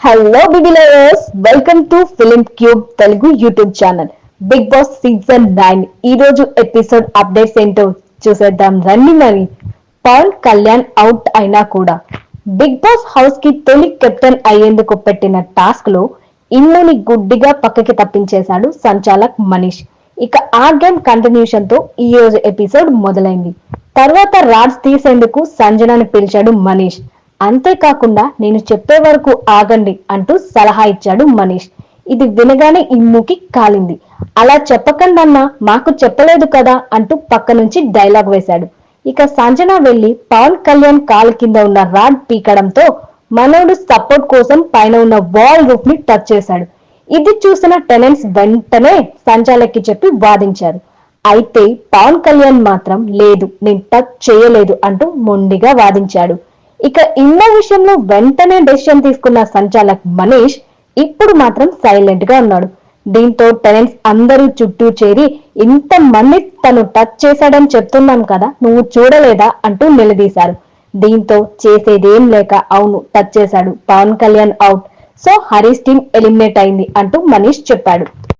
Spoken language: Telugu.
Hello beginners welcome to Film Cube Telugu YouTube channel Bigg Boss season nine ఈ రోజు ఎపిసోడ్ అప్డేట్స్ ఏంటో చూసేద్దాం. రండి మరి. పవన్ కళ్యాణ్ అవుట్ అయినా కూడా. బిగ్ బాస్ హౌస్కి తొలి కెప్టెన్ అయ్యేందుకు పెట్టిన టాస్క్లో ఇమ్ముని గుడ్డిగా పక్కకి తప్పించేశాడు సంచాలక్ మనీష్. ఇక ఆ గేమ్ కంటిన్యూషన్తో ఈ రోజు ఎపిసోడ్ మొదలైంది. తర్వాత రాడ్స్ తీసేందుకు సంజనాని పిలిచాడు మనీష్. అంతేకాకుండా నేను చెప్పే వరకు ఆగండి అంటూ సలహా ఇచ్చాడు మనీష్. ఇది వినగానే ఇమ్ముకి కాలింది. అలా చెప్పకండన్నా మాకు చెప్పలేదు కదా అంటూ పక్క నుంచి డైలాగ్ వేశాడు. ఇక సంజన వెళ్ళి పవన్ కళ్యాణ్ కాలు కింద ఉన్న రాడ్ పీకడంతో మనోడు సపోర్ట్ కోసం పైన ఉన్న వాల్ రూఫ్ని టచ్ చేశాడు. ఇది చూసిన టెనెంట్స్ వెంటనే సంచాలక్కి చెప్పి వాదించారు. అయితే పవన్ కళ్యాణ్ మాత్రం లేదు నేను టచ్ చేయలేదు అంటూ మొండిగా వాదించాడు. ఇక ఇన్న విషయంలో వెంటనే డెసిషన్ తీసుకున్న సంచాలక్ మనీష్ ఇప్పుడు మాత్రం సైలెంట్గా ఉన్నాడు. దీంతో టెనెంట్స్ అందరూ చుట్టూ చేరి ఇంత మంది తను టచ్ చేశాడని చెప్తున్నాం కదా నువ్వు చూడలేదా? అంటూ నిలదీశారు. దీంతో చేసేదేం లేక అవును టచ్ చేశాడు Pawan Kalyan out so Harish team eliminate అయింది అంటూ మనీష్ చెప్పాడు.